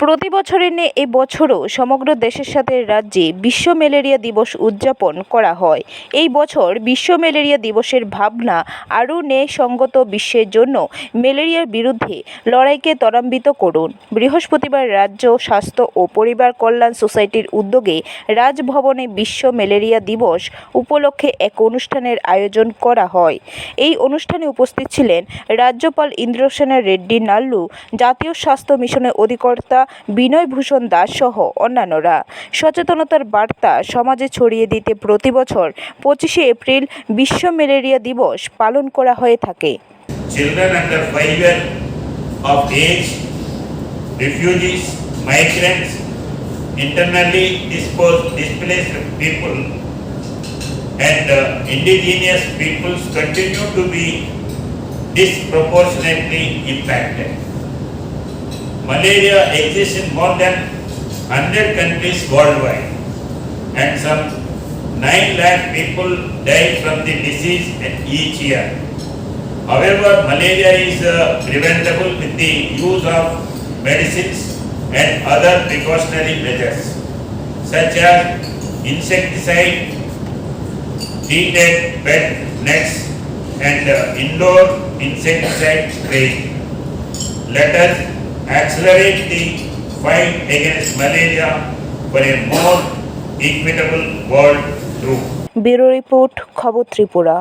প্রতি বছরের নিয়ে বছরও সমগ্র দেশের সাথে রাজ্যে বিশ্ব ম্যালেরিয়া দিবস উদযাপন করা হয়। এই বছর বিশ্ব ম্যালেরিয়া দিবসের ভাবনা আরও ন্যায়সঙ্গত বিশ্বের জন্য ম্যালেরিয়ার বিরুদ্ধে লড়াইকে ত্বরান্বিত করুন। বৃহস্পতিবার রাজ্য স্বাস্থ্য ও পরিবার কল্যাণ সোসাইটির উদ্যোগে রাজভবনে বিশ্ব ম্যালেরিয়া দিবস উপলক্ষে এক অনুষ্ঠানের আয়োজন করা হয়। এই অনুষ্ঠানে উপস্থিত ছিলেন রাজ্যপাল ইন্দ্রসেনা রেড্ডি নাল্লু, জাতীয় স্বাস্থ্য মিশনের অধিকর্তা বিনয় ভূষণ দাস সহ অন্যান্যরা সচেতনতার বার্তা সমাজে ছড়িয়ে দিতে প্রতি বছর পঁচিশে এপ্রিল বিশ্ব ম্যালেরিয়া দিবস পালন করা হয়ে থাকে children under five years of age, refugees, migrants, internally disposed, displaced people, and uh, indigenous peoples continue to be disproportionately impacted. Malaria exists in more than 100 countries worldwide, and some 9 lakh people die from the disease each year. However, malaria is uh, preventable with the use of medicines and other precautionary measures such as insecticide, treated pet nets and uh, indoor insecticide spraying. Let us accelerate the fight against malaria for a more equitable world through bureau report খবর ত্রিপুরা